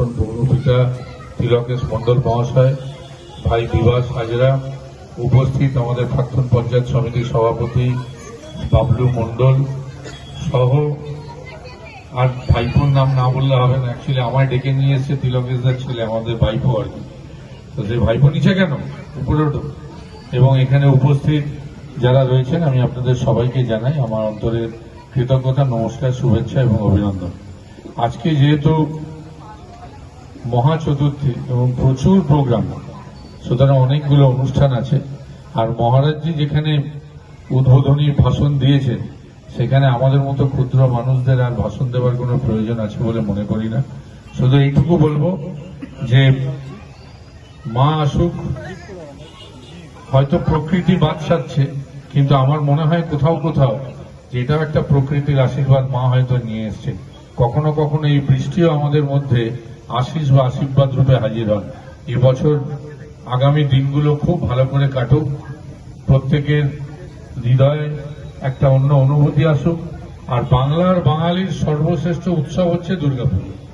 প্রাক্তন পৌরপিতা তিলকেশ মণ্ডল মহাশয়, ভাই বিভাস হাজরা, উপস্থিত আমাদের প্রাক্তন পঞ্চায়েত সমিতির সভাপতি বাবলু মণ্ডল সহ আর ভাইপোর নাম না বললে হবে না। অ্যাকচুয়ালি আমায় ডেকে নিয়ে এসছে তিলকেশদার ছেলে, আমাদের ভাইপো আর কি। তো সেই ভাইপো নিচে কেন? উপরে ওঠো এবং এখানে উপস্থিত যারা রয়েছেন, আমি আপনাদের সবাইকে জানাই আমার অন্তরের কৃতজ্ঞতা, নমস্কার, শুভেচ্ছা এবং অভিনন্দন। আজকে যেহেতু মহা চতুর্থী এবং প্রচুর প্রোগ্রাম সুতরাং অনেকগুলো অনুষ্ঠান আছে। আর মহারাজজি যেখানে উদ্বোধনী ভাষণ দিয়েছেন, সেখানে আমাদের মতো ক্ষুদ্র মানুষদের আর ভাষণ দেওয়ার কোনো প্রয়োজন আছে বলে মনে করি না। শুধু এইটুকু বলব যে, মা আসুক, হয়তো প্রকৃতি বাদ সাচ্ছে কিন্তু আমার মনে হয় কোথাও কোথাও যে এটাও একটা প্রকৃতির আশীর্বাদ মা হয়তো নিয়ে এসছে কখনো কখনো এই বৃষ্টিও আমাদের মধ্যে আশিস বা আশীর্বাদ রূপে হাজির হন। এবছর আগামী দিনগুলো খুব ভালো করে কাটুক। প্রত্যেকের হৃদয়ে একটা অন্য অনুভূতি আসুক। আর বাংলার বাঙালির সর্বশ্রেষ্ঠ উৎসব হচ্ছে দুর্গাপুজো।